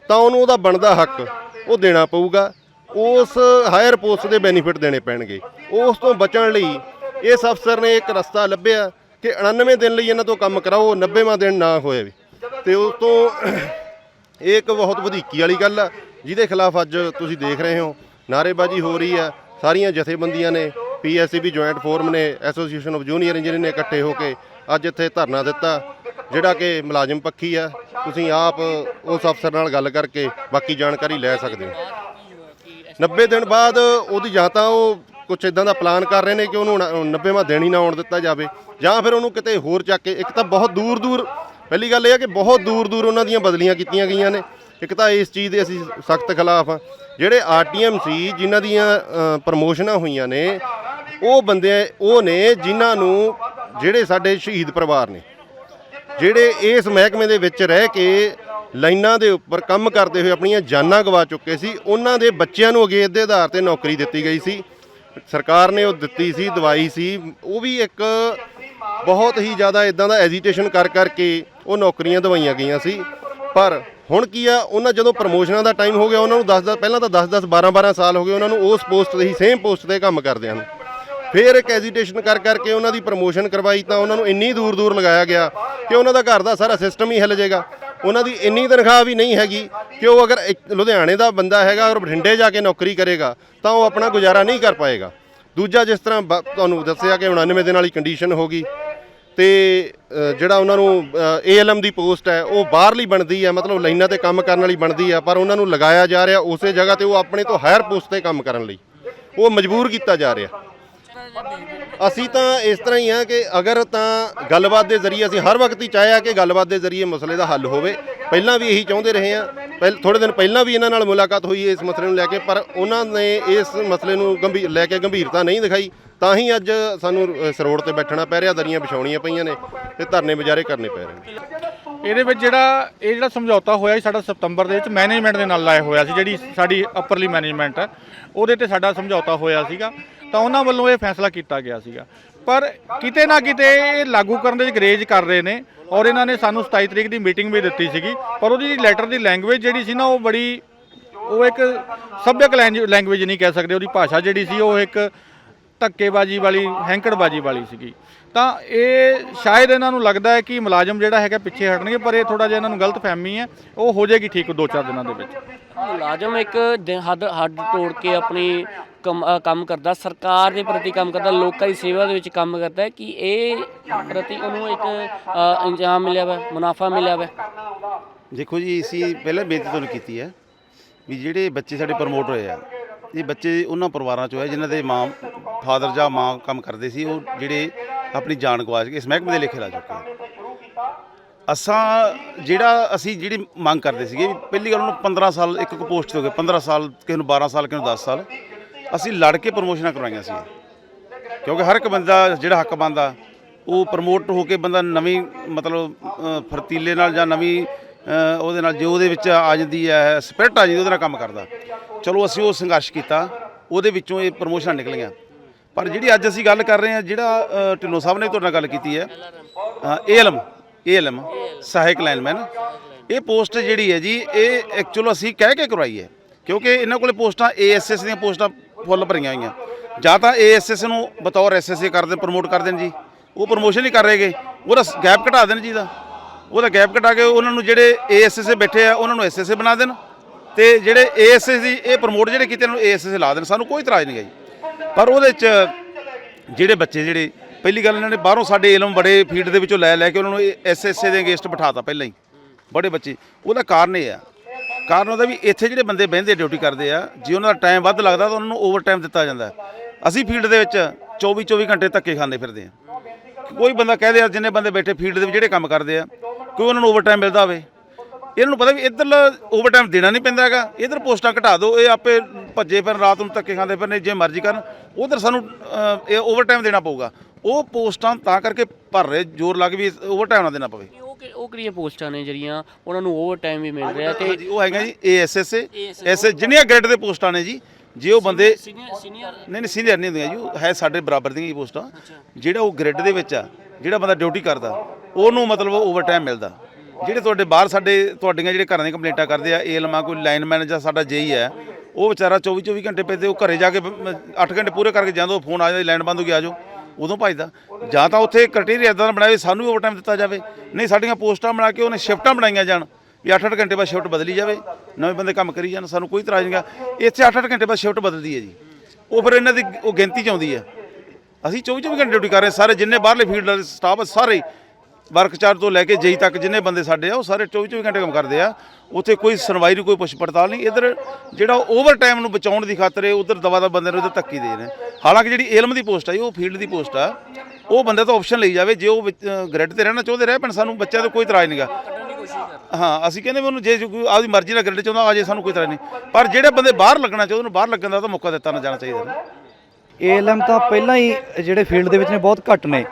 ਤਾਂ ਉਹਨੂੰ ਉਹਦਾ ਬਣਦਾ ਹੱਕ ਉਹ ਦੇਣਾ ਪਊਗਾ। ਉਸ ਹਾਇਰ ਪੋਸਟ ਦੇ ਬੈਨੀਫਿਟ ਦੇਣੇ ਪੈਣਗੇ। ਉਸ ਤੋਂ ਬਚਣ ਲਈ ਇਸ ਅਫਸਰ ਨੇ ਇੱਕ ਰਸਤਾ ਲੱਭਿਆ। ਕਿ 99 ਦਿਨ ਲਈ ਇਹਨਾਂ ਤੋਂ ਕੰਮ ਕਰਾਓ 90ਵਾਂ ਦਿਨ ਨਾ ਹੋਏ ਵੀ। ਤੇ ਉਸ ਤੋਂ ਇਹ ਇੱਕ ਬਹੁਤ ਵਧੀਕੀ ਵਾਲੀ ਗੱਲ ਆ, ਜਿਹਦੇ ਖਿਲਾਫ ਅੱਜ ਤੁਸੀਂ ਦੇਖ ਰਹੇ ਹੋ, ਨਾਅਰੇਬਾਜ਼ੀ ਹੋ ਰਹੀ ਆ, ਸਾਰੀਆਂ ਜਥੇਬੰਦੀਆਂ ਨੇ ਪੀਐਸਸੀਬੀ ਜੁਆਇੰਟ ਫੋਰਮ ਨੇ, ਐਸੋਸੀਏਸ਼ਨ ਆਫ ਜੂਨੀਅਰ ਇੰਜੀਨੀਅਰ ਨੇ ਇਕੱਠੇ ਹੋ ਕੇ ਅੱਜ ਇੱਥੇ ਧਰਨਾ ਦਿੱਤਾ, ਜਿਹੜਾ ਕਿ ਮੁਲਾਜ਼ਮ ਪੱਖੀ ਆ, ਤੁਸੀਂ ਆਪ ਉਸ ਅਫਸਰ ਨਾਲ ਗੱਲ ਕਰਕੇ ਬਾਕੀ ਜਾਣਕਾਰੀ ਲੈ ਸਕਦੇ ਹੋ। 90 ਦਿਨ ਬਾਅਦ ਉਹਦੀ ਜਾਂ ਤਾਂ ਉਹ ਕੁਝ ਇਦਾਂ ਦਾ ਪਲਾਨ ਕਰ ਰਹੇ ਨੇ ਕਿ ਉਹਨੂੰ 90ਵਾਂ ਦਿਨ ਹੀ ਨਾ ਆਉਣ ਦਿੱਤਾ ਜਾਵੇ ਜਾਂ ਫਿਰ ਉਹਨੂੰ ਕਿਤੇ ਹੋਰ ਚੱਕ ਕੇ, ਇੱਕ ਤਾਂ ਬਹੁਤ ਦੂਰ ਦੂਰ, ਪਹਿਲੀ ਗੱਲ ਇਹ ਹੈ ਕਿ ਬਹੁਤ ਦੂਰ ਦੂਰ ਉਹਨਾਂ ਦੀਆਂ ਬਦਲੀਆਂ ਕੀਤੀਆਂ ਗਈਆਂ ਨੇ, ਇੱਕ ਤਾਂ ਇਸ ਚੀਜ਼ ਦੇ ਅਸੀਂ ਸਖਤ ਖਿਲਾਫ ਆ ਜਿਹੜੇ ਆਰਟੀਐਮ ਸੀ, ਜਿਨ੍ਹਾਂ ਦੀਆਂ ਪ੍ਰਮੋਸ਼ਨਾਂ ਹੋਈਆਂ ਨੇ, ਉਹ ਬੰਦੇ, ਉਹ ਨੇ ਜਿਨ੍ਹਾਂ ਨੂੰ ਜਿਹੜੇ ਸਾਡੇ ਸ਼ਹੀਦ ਪਰਿਵਾਰ ਨੇ, ਜਿਹੜੇ ਇਸ ਮਹਿਕਮੇ ਦੇ ਵਿੱਚ ਰਹਿ ਕੇ ਲਾਈਨਾਂ ਦੇ ਉੱਪਰ ਕੰਮ ਕਰਦੇ ਹੋਏ ਆਪਣੀਆਂ ਜਾਨਾਂ ਗਵਾ ਚੁੱਕੇ ਸੀ, ਉਹਨਾਂ ਦੇ ਬੱਚਿਆਂ ਨੂੰ ਅਗੇਤ ਦੇ ਆਧਾਰ ਤੇ ਨੌਕਰੀ ਦਿੱਤੀ ਗਈ ਸੀ। ਸਰਕਾਰ ਨੇ ਉਹ ਦਿੱਤੀ ਸੀ, ਦਵਾਈ ਸੀ, ਉਹ ਵੀ ਇੱਕ ਬਹੁਤ ਹੀ ਜ਼ਿਆਦਾ ਇਦਾਂ ਦਾ ਐਜੀਟੇਸ਼ਨ ਕਰ ਕਰਕੇ ਉਹ ਨੌਕਰੀਆਂ ਦਵਾਈਆਂ ਗਈਆਂ ਸੀ। ਪਰ ਹੁਣ ਕੀ ਆ, ਉਹਨਾਂ ਜਦੋਂ ਪ੍ਰਮੋਸ਼ਨਾਂ ਦਾ ਟਾਈਮ ਹੋ ਗਿਆ, ਉਹਨਾਂ ਨੂੰ 10 10 ਪਹਿਲਾਂ ਤਾਂ 10 10 12 12 ਸਾਲ ਹੋ ਗਏ, ਉਹਨਾਂ ਨੂੰ ਉਸ ਪੋਸਟ ਤੇ ਹੀ ਸੇਮ ਪੋਸਟ ਤੇ ਕੰਮ ਕਰਦੇ ਹਨ ਫਿਰ ਇੱਕ ਐਜੀਟੇਸ਼ਨ ਕਰ ਕਰਕੇ ਉਹਨਾਂ ਦੀ ਪ੍ਰਮੋਸ਼ਨ ਕਰਵਾਈ ਤਾਂ ਉਹਨਾਂ ਨੂੰ ਇੰਨੀ ਦੂਰ ਦੂਰ ਲਗਾਇਆ ਗਿਆ ਕਿ ਉਹਨਾਂ ਦਾ ਘਰ ਦਾ ਸਾਰਾ ਸਿਸਟਮ ਹੀ ਹਿੱਲ ਜਾਏਗਾ। ਉਹਨਾਂ ਦੀ ਇੰਨੀ ਤਨਖਾਹ ਵੀ ਨਹੀਂ ਹੈਗੀ ਕਿ ਉਹ ਅਗਰ ਇੱਕ ਲੁਧਿਆਣੇ ਦਾ ਬੰਦਾ ਹੈਗਾ ਔਰ ਬਠਿੰਡੇ ਜਾ ਕੇ ਨੌਕਰੀ ਕਰੇਗਾ, ਤਾਂ ਉਹ ਆਪਣਾ ਗੁਜ਼ਾਰਾ ਨਹੀਂ ਕਰ ਪਾਏਗਾ। ਦੂਜਾ ਜਿਸ ਤਰ੍ਹਾਂ ਬ- ਤੁਹਾਨੂੰ ਦੱਸਿਆ ਕਿ 99 ਦਿਨ ਵਾਲੀ ਕੰਡੀਸ਼ਨ ਹੋ ਗਈ, ਤੇ ਜਿਹੜਾ ਉਹਨਾਂ ਨੂੰ ਏਐਲਐਮ ਦੀ ਪੋਸਟ ਹੈ, ਉਹ ਬਾਹਰਲੀ ਬਣਦੀ ਹੈ, ਮਤਲਬ ਲਾਈਨਾਂ ਤੇ ਕੰਮ ਕਰਨ ਵਾਲੀ ਬਣਦੀ ਹੈ, ਪਰ ਉਹਨਾਂ ਨੂੰ ਲਗਾਇਆ ਜਾ ਰਿਹਾ ਉਸੇ ਜਗ੍ਹਾ ਤੇ ਉਹ ਆਪਣੇ ਤੋਂ ਹਾਇਰ ਪੋਸਟ ਤੇ ਕੰਮ ਕਰਨ ਲਈ। ਉਹ ਮਜਬੂਰ ਕੀਤਾ ਜਾ ਰਿਹਾ। ਅਸੀਂ ਤਾਂ ਇਸ ਤਰ੍ਹਾਂ ਹੀ ਆ ਕਿ ਅਗਰ ਤਾਂ ਗੱਲਬਾਤ ਦੇ ਜ਼ਰੀਏ ਅਸੀਂ ਹਰ ਵਕਤ ਹੀ ਚਾਹਿਆ ਕਿ ਗੱਲਬਾਤ ਦੇ ਜ਼ਰੀਏ ਮਸਲੇ ਦਾ ਹੱਲ ਹੋਵੇ, ਪਹਿਲਾਂ ਵੀ ਇਹੀ ਚਾਹੁੰਦੇ ਰਹੇ ਆ। ਪਹਿਲ ਥੋੜੇ ਦਿਨ ਪਹਿਲਾਂ ਵੀ ਇਹਨਾਂ ਨਾਲ ਮੁਲਾਕਾਤ ਹੋਈ ਇਸ ਮਸਲੇ ਨੂੰ ਲੈ ਕੇ, ਪਰ ਉਹਨਾਂ ਨੇ ਇਸ ਮਸਲੇ ਨੂੰ ਗੰਭੀਰ ਲੈ ਕੇ ਗੰਭੀਰਤਾ ਨਹੀਂ ਦਿਖਾਈ। ਤਾਂ ਹੀ ਅੱਜ ਸਾਨੂੰ ਸਰੋੜ ਤੇ ਬੈਠਣਾ ਪੈ ਰਿਹਾ, ਦਰੀਆਂ ਵਿਛਾਉਣੀਆਂ ਪਈਆਂ ਨੇ ਤੇ ਧਰਨੇ ਮੁਜ਼ਾਹਰੇ ਕਰਨੇ ਪੈ ਰਹੇ ਨੇ। ਇਹਦੇ ਵਿੱਚ ਜਿਹੜਾ, ਇਹ ਜਿਹੜਾ ਸਮਝੌਤਾ ਹੋਇਆ ਸੀ ਸਾਡਾ ਸਤੰਬਰ ਦੇ ਵਿੱਚ ਮੈਨੇਜਮੈਂਟ ਦੇ ਨਾਲ ਲਾਇਆ ਹੋਇਆ ਸੀ, ਜਿਹੜੀ ਸਾਡੀ ਅਪਰਲੀ ਮੈਨੇਜਮੈਂਟ ਹੈ ਉਹਦੇ ਤੇ ਸਾਡਾ ਸਮਝੌਤਾ ਹੋਇਆ ਸੀਗਾ। ਤਾਂ ਉਹਨਾਂ ਵੱਲੋਂ ਇਹ ਫੈਸਲਾ ਕੀਤਾ ਗਿਆ ਸੀਗਾ। ਪਰ ਕਿਤੇ ਨਾ ਕਿਤੇ ਇਹ ਲਾਗੂ ਕਰਨ ਦੇ ਵਿੱਚ ਗਰੇਜ ਕਰ ਰਹੇ ਨੇ ਔਰ ਇਹਨਾਂ ਨੇ ਸਾਨੂੰ 27 ਤਰੀਕ ਦੀ ਮੀਟਿੰਗ ਵੀ ਦਿੱਤੀ ਸੀਗੀ। ਪਰ ਉਹਦੀ ਲੈਟਰ ਦੀ ਲੈਂਗੁਏਜ ਜਿਹੜੀ ਸੀ ਨਾ, ਉਹ ਬੜੀ, ਉਹ ਇੱਕ ਸੱਭਿਅਕ ਲੈਂਗੁਏਜ ਨਹੀਂ ਕਹਿ ਸਕਦੇ। ਉਹਦੀ ਭਾਸ਼ਾ ਜਿਹੜੀ ਸੀ, ਉਹ ਇੱਕ ਧੱਕੇਬਾਜ਼ੀ ਵਾਲੀ, ਹੈਂਕੜਬਾਜ਼ੀ ਵਾਲੀ ਸੀਗੀ। ਤਾਂ ਇਹ ਸ਼ਾਇਦ ਇਹਨਾਂ ਨੂੰ ਲੱਗਦਾ ਹੈ ਕਿ ਮੁਲਾਜ਼ਮ ਜਿਹੜਾ ਹੈਗਾ ਪਿੱਛੇ ਹਟਣਗੇ, ਪਰ ਇਹ ਥੋੜਾ ਜਿਹਾ ਇਹਨਾਂ ਨੂੰ ਗਲਤ ਫਹਿਮੀ ਹੈ। ਉਹ ਹੋ ਜਾਏਗੀ ਠੀਕ ਦੋ ਚਾਰ ਦਿਨਾਂ ਦੇ ਵਿੱਚ। ਮੁਲਾਜ਼ਮ ਇੱਕ ਦਿਨ ਹੱਦ ਹੱਦ ਤੋੜ ਕੇ ਆਪਣੀ ਕੰਮ ਅ, ਕੰਮ ਕਰਦਾ ਸਰਕਾਰ ਦੇ ਪ੍ਰਤੀ ਕੰਮ ਕਰਦਾ ਲੋਕਾਂ ਦੀ ਸੇਵਾ ਦੇ ਵਿੱਚ ਕੰਮ ਕਰਦਾ ਹੈ ਕਿ ਇਹ ਪ੍ਰਤੀ ਉਹਨੂੰ ਇੱਕ ਅ, ਇੰਜਾਮ ਮਿਲਿਆ ਵਾ ਮੁਨਾਫਾ ਮਿਲਿਆ ਵਾ। ਦੇਖੋ ਜੀ ਅਸੀਂ ਪਹਿਲਾਂ ਬੇਨਤੀ ਤੁਹਾਨੂੰ ਕੀਤੀ ਹੈ ਵੀ ਜਿਹੜੇ ਬੱਚੇ ਸਾਡੇ ਪ੍ਰਮੋਟ ਹੋਏ ਆ ਇਹ ਬੱਚੇ ਉਹਨਾਂ ਪਰਿਵਾਰਾਂ ਚੋਂ ਹੈ ਜਿਨ੍ਹਾਂ ਦੇ ਮਾਂ ਫਾਦਰ ਜਾਂ ਮਾਂ ਕੰਮ ਕਰਦੇ ਸੀ ਉਹ ਜਿਹੜੇ ਆਪਣੀ ਜਾਨ ਗਵਾ ਕੇ ਇਸ ਮਹਿਕਮੇ ਦੇ ਲੇਖੇ ਲਾ ਚੁੱਕੇ ਆ। ਅਸਾਂ ਜਿਹੜਾ ਅਸੀਂ ਜਿਹੜੀ ਮੰਗ ਕਰਦੇ ਸੀਗੇ ਵੀ ਪਹਿਲੀ ਗੱਲ ਉਹਨੂੰ 15 ਸਾਲ ਇੱਕ ਇੱਕ ਪੋਸਟ ਤੇ ਹੋ ਗਏ 15 ਸਾਲ ਕਿਸੇ ਨੂੰ 12 ਸਾਲ ਕਿਸੇ ਨੂੰ 10 ਸਾਲ ਅਸੀਂ ਲੜ ਕੇ ਪ੍ਰਮੋਸ਼ਨਾਂ ਕਰਵਾਈਆਂ ਸੀ। ਕਿਉਂਕਿ ਹਰ ਇੱਕ ਬੰਦਾ ਜਿਹੜਾ ਹੱਕ ਬੰਦਾ ਉਹ ਪ੍ਰਮੋਟ ਹੋ ਕੇ ਬੰਦਾ ਨਵੀਂ ਮਤਲਬ ਫਰਤੀਲੇ ਨਾਲ ਜਾਂ ਨਵੀਂ ਉਹਦੇ ਨਾਲ ਜੋ ਉਹਦੇ ਵਿੱਚ ਆ ਜਾਂਦੀ ਹੈ, ਸਪਿਰਿਟ ਆ ਜਾਂਦੀ, ਉਹਦੇ ਨਾਲ ਕੰਮ ਕਰਦਾ। ਚਲੋ ਅਸੀਂ ਉਹ ਸੰਘਰਸ਼ ਕੀਤਾ, ਉਹਦੇ ਵਿੱਚੋਂ ਇਹ ਪ੍ਰਮੋਸ਼ਨਾਂ ਨਿਕਲੀਆਂ। ਪਰ ਜਿਹੜੀ ਅੱਜ ਅਸੀਂ ਗੱਲ ਕਰ ਰਹੇ ਹਾਂ, ਜਿਹੜਾ ਢਿੱਲੋਂ ਸਾਹਿਬ ਨੇ ਤੁਹਾਡੇ ਨਾਲ ਗੱਲ ਕੀਤੀ ਹੈ ਏਐਲਐਮ ਏਐਲਐਮ, ਸਹਾਇਕ ਲਾਈਨਮੈਨ ਇਹ ਪੋਸਟ ਜਿਹੜੀ ਹੈ ਜੀ, ਇਹ ਐਕਚੁਅਲ ਅਸੀਂ ਕਹਿ ਕੇ ਕਰਵਾਈ ਹੈ। ਕਿਉਂਕਿ ਇਹਨਾਂ ਕੋਲੇ ਪੋਸਟਾਂ, ਏਐਸਐਸ ਦੀਆਂ ਪੋਸਟਾਂ ਫੁੱਲ ਭਰੀਆਂ ਹੋਈਆਂ। ਜਾਂ ਤਾਂ ਏਐਸਐਸ ਨੂੰ ਬਤੌਰ ਐਸਐਸਏ ਕਰਦੇ ਪ੍ਰਮੋਟ ਕਰ ਦੇਣ ਜੀ। ਉਹ ਪ੍ਰਮੋਸ਼ਨ ਹੀ ਕਰ ਰਹੇਗੇ ਉਹਦਾ ਗੈਪ ਘਟਾ ਦੇਣ ਜੀ ਦਾ। ਉਹਦਾ ਗੈਪ ਘਟਾ ਕੇ ਉਹਨਾਂ ਨੂੰ ਜਿਹੜੇ ਏਐਸਐਸ ਬੈਠੇ ਆ, ਉਹਨਾਂ ਨੂੰ ਐਸਐਸਏ ਬਣਾ ਦੇਣ। ਤੇ ਜਿਹੜੇ ਏਐਸਐਸ ਦੀ ਇਹ ਪ੍ਰਮੋਟ ਜਿਹੜੇ ਕੀਤੇ ਉਹਨਾਂ ਨੂੰ ਏਐਸਐਸ ਲਾ ਦੇਣ। ਸਾਨੂੰ ਕੋਈ ਇਤਰਾਜ਼ ਨਹੀਂ ਹੈ ਜੀ। ਪਰ ਉਹਦੇ ਚ ਜਿਹੜੇ ਬੱਚੇ, ਜਿਹੜੇ ਪਹਿਲੀ ਗੱਲ ਇਹਨਾਂ ਨੇ ਬਾਹਰੋਂ ਸਾਡੇ ਇਲਮ ਬੜੇ ਫੀਲਡ ਦੇ ਵਿੱਚੋਂ ਲੈ ਲੈ ਕੇ ਉਹਨਾਂ ਨੂੰ ਐਸਐਸਏ ਦੇ ਅਗੇਂਸਟ ਬਿਠਾਤਾ ਪਹਿਲਾਂ ਹੀ। ਬੜੇ ਬੱਚੇ। ਉਹਦਾ ਕਾਰਨ ਇਹ ਆ ਕਾਰਨ ਉਹਦਾ ਵੀ ਇੱਥੇ ਜਿਹੜੇ ਬੰਦੇ ਬਹਿੰਦੇ ਡਿਊਟੀ ਕਰਦੇ ਆ, ਜੇ ਉਹਨਾਂ ਦਾ ਟਾਈਮ ਵੱਧ ਲੱਗਦਾ ਤਾਂ ਉਹਨਾਂ ਨੂੰ ਓਵਰ ਟਾਈਮ ਦਿੱਤਾ ਜਾਂਦਾ ਅਸੀਂ ਫੀਲਡ ਦੇ ਵਿੱਚ 24 24 ਘੰਟੇ ਧੱਕੇ ਖਾਂਦੇ ਫਿਰਦੇ ਆ। ਕੋਈ ਬੰਦਾ ਕਹਦੇ ਆ ਜਿੰਨੇ ਬੰਦੇ ਬੈਠੇ ਫੀਲਡ ਦੇ ਵਿੱਚ ਜਿਹੜੇ ਕੰਮ ਕਰਦੇ ਆ, ਕੋਈ ਉਹਨਾਂ ਨੂੰ ਓਵਰ ਟਾਈਮ ਮਿਲਦਾ ਹੋਵੇ। ਇਹਨਾਂ ਨੂੰ ਪਤਾ ਵੀ ਇੱਧਰ ਓਵਰ ਟਾਈਮ ਦੇਣਾ ਨਹੀਂ ਪੈਂਦਾ ਹੈਗਾ। ਇੱਧਰ ਪੋਸਟਾਂ ਘਟਾ ਦਿਓ, ਇਹ ਆਪੇ ਭੱਜੇ ਫਿਰ ਰਾਤ ਨੂੰ ਧੱਕੇ ਖਾਂਦੇ ਫਿਰਨੇ ਜੇ ਮਰਜ਼ੀ ਕਰਨ, ਉਧਰ ਸਾਨੂੰ ਇਹ ਓਵਰ ਟਾਈਮ ਦੇਣਾ ਪਊਗਾ। ਉਹ ਪੋਸਟਾਂ ਤਾਂ ਕਰਕੇ ਭਰ ਰਹੇ, ਜ਼ੋਰ ਲੱਗ ਵੀ ਓਵਰ ਟਾਈਮ ਨਾ ਦੇਣਾ ਪਵੇ। ਕਿ- ਉਹ ਕਿਹੜੀਆਂ ਪੋਸਟਾਂ ਨੇ ਜਿਹੜੀਆਂ ਉਹਨਾਂ ਨੂੰ ਓਵਰ ਟਾਈਮ ਵੀ ਮਿਲ ਰਿਹਾ ਤੇ ਹਾਂਜੀ ਉਹ ਹੈਗਾ ਜੀ ਏਐਸਐਸ ਐਸ ਜਿੰਨੀਆਂ ਗ੍ਰੇਡ ਦੇ ਪੋਸਟਾਂ ਨੇ ਜੀ ਜੇ ਉਹ ਬੰਦੇ ਸੀਨੀਅਰ ਸੀਨੀਅਰ ਨਹੀਂ ਨਹੀਂ ਸੀਨੀਅਰ ਨਹੀਂ ਹੁੰਦੀਆਂ ਜੀ ਉਹ ਹੈ ਸਾਡੇ ਬਰਾਬਰ ਦੀਆਂ ਹੀ ਪੋਸਟਾਂ। ਜਿਹੜਾ ਉਹ ਗ੍ਰਿਡ ਦੇ ਵਿੱਚ ਆ ਜਿਹੜਾ ਬੰਦਾ ਡਿਊਟੀ ਕਰਦਾ ਉਹਨੂੰ ਮਤਲਬ ਓਵਰ ਟਾਈਮ ਮਿਲਦਾ। ਜਿਹੜੇ ਤੁਹਾਡੇ ਬਾਹਰ ਸਾਡੇ ਤੁਹਾਡੀਆਂ ਜਿਹੜੇ ਘਰਾਂ ਦੀਆਂ ਕੰਪਲੇਂਟਾਂ ਕਰਦੇ ਆ ਏਲਮਾ ਕੋਈ ਲਾਈਨਮੈਨ ਜਾਂ ਸਾਡਾ ਜੇਈ ਹੈ ਉਹ ਵਿਚਾਰਾ 24 24 ਘੰਟੇ ਪੈਦੇ ਉਹ ਘਰੇ ਜਾ ਕੇ 8 ਘੰਟੇ ਪੂਰੇ ਕਰਕੇ ਜਾਂਦਾ ਉਹ ਫੋਨ ਆ ਜਾਂਦਾ ਲਾਈਨ ਬੰਦ ਹੋ ਗਿਆ ਆਜੋ ਉਦੋਂ ਭਜਦਾ। ਜਾਂ ਤਾਂ ਉੱਥੇ ਕ੍ਰਾਈਟੇਰੀਆ ਇਦਾਂ ਦਾ ਬਣਾਵੇ ਸਾਨੂੰ ਵੀ ਓਵਰਟਾਈਮ ਦਿੱਤਾ ਜਾਵੇ। ਨਹੀਂ, ਸਾਡੀਆਂ ਪੋਸਟਾਂ ਬਣਾ ਕੇ ਉਹਨੇ ਸ਼ਿਫਟਾਂ ਬਣਾਈਆਂ ਜਾਣ ਵੀ 8-8 ਘੰਟੇ ਬਾਅਦ ਸ਼ਿਫਟ ਬਦਲੀ ਜਾਵੇ। ਨਵੇਂ ਬੰਦੇ ਕੰਮ ਕਰੀ ਜਾਣ, ਸਾਨੂੰ ਕੋਈ ਇਤਰਾਜ਼ ਆ ਇੱਥੇ 8-8 ਘੰਟੇ ਬਾਅਦ ਸ਼ਿਫਟ ਬਦਲਦੀ ਹੈ ਜੀ। ਉਹ ਫਿਰ ਇਹਨਾਂ ਦੀ ਉਹ ਗਿਣਤੀ ਚ ਆਉਂਦੀ ਹੈ। ਅਸੀਂ 24-24 ਘੰਟੇ ਡਿਊਟੀ ਕਰ ਰਹੇ ਸਾਰੇ ਜਿੰਨੇ ਬਾਹਰਲੇ ਫੀਲਡ ਵਾਲੇ ਸਟਾਫ ਆ, ਸਾਰੇ ਵਰਕ ਚਾਰਜ ਤੋਂ ਲੈ ਕੇ ਜਈ ਤੱਕ ਜਿੰਨੇ ਬੰਦੇ ਸਾਡੇ ਆ ਉਹ ਸਾਰੇ 24-24 ਘੰਟੇ ਕੰਮ ਕਰਦੇ ਆ। ਉੱਥੇ ਕੋਈ ਸੁਣਵਾਈ ਨਹੀਂ ਕੋਈ ਪੁੱਛ ਪੜਤਾਲ ਨਹੀਂ। ਇਧਰ ਜਿਹੜਾ ਓਵਰ ਟਾਈਮ ਨੂੰ ਬਚਾਉਣ ਦੀ ਖਾਤਰ ਉਧਰ ਦਵਾ ਦਾ ਬੰਦੇ ਨੂੰ ਇਧਰ ਧੱਕੀ ਦੇ ਨੇ। ਹਾਲਾਂਕਿ ਜਿਹੜੀ ਏਲਮ ਦੀ ਪੋਸਟ ਆ ਜੀ, ਉਹ ਫੀਲਡ ਦੀ ਪੋਸਟ ਆ। ਉਹ ਬੰਦੇ ਤਾਂ ਆਪਸ਼ਨ ਲਈ ਜਾਵੇ ਜੇ ਉਹ ਗ੍ਰਿਡ ਤੇ ਰਹਿਣਾ ਚਾਹੁੰਦੇ ਰਹਿ ਪੈਣ ਸਾਨੂੰ ਬੱਚਿਆਂ ਤੋਂ ਕੋਈ ਇਤਰਾਜ਼ ਨਹੀਂਗਾ ਹਾਂ ਅਸੀਂ ਕਹਿੰਦੇ ਵੀ ਉਹਨੂੰ ਜੇ ਕੋਈ ਆਪਦੀ ਮਰਜ਼ੀ ਨਾਲ ਗ੍ਰਿਡ ਚਾਹੁੰਦਾ ਆ ਜੇ ਸਾਨੂੰ ਕੋਈ ਇਤਰਾਜ਼ ਨਹੀਂ। ਪਰ ਜਿਹੜੇ ਬੰਦੇ ਬਾਹਰ ਲੱਗਣਾ ਚਾਹੁੰਦੇ ਉਹਨੂੰ ਬਾਹਰ ਲੱਗਣ ਦਾ ਤਾਂ ਮੌਕਾ ਦਿੱਤਾ ਨਾ ਜਾਣਾ ਚਾਹੀਦਾ ਏਐਲਐਮ ਤਾਂ ਪਹਿਲਾਂ ਹੀ ਜਿਹੜੇ ਫੀਲਡ ਦੇ ਵਿੱਚ ਨੇ, ਬਹੁਤ ਘੱਟ ਨੇ,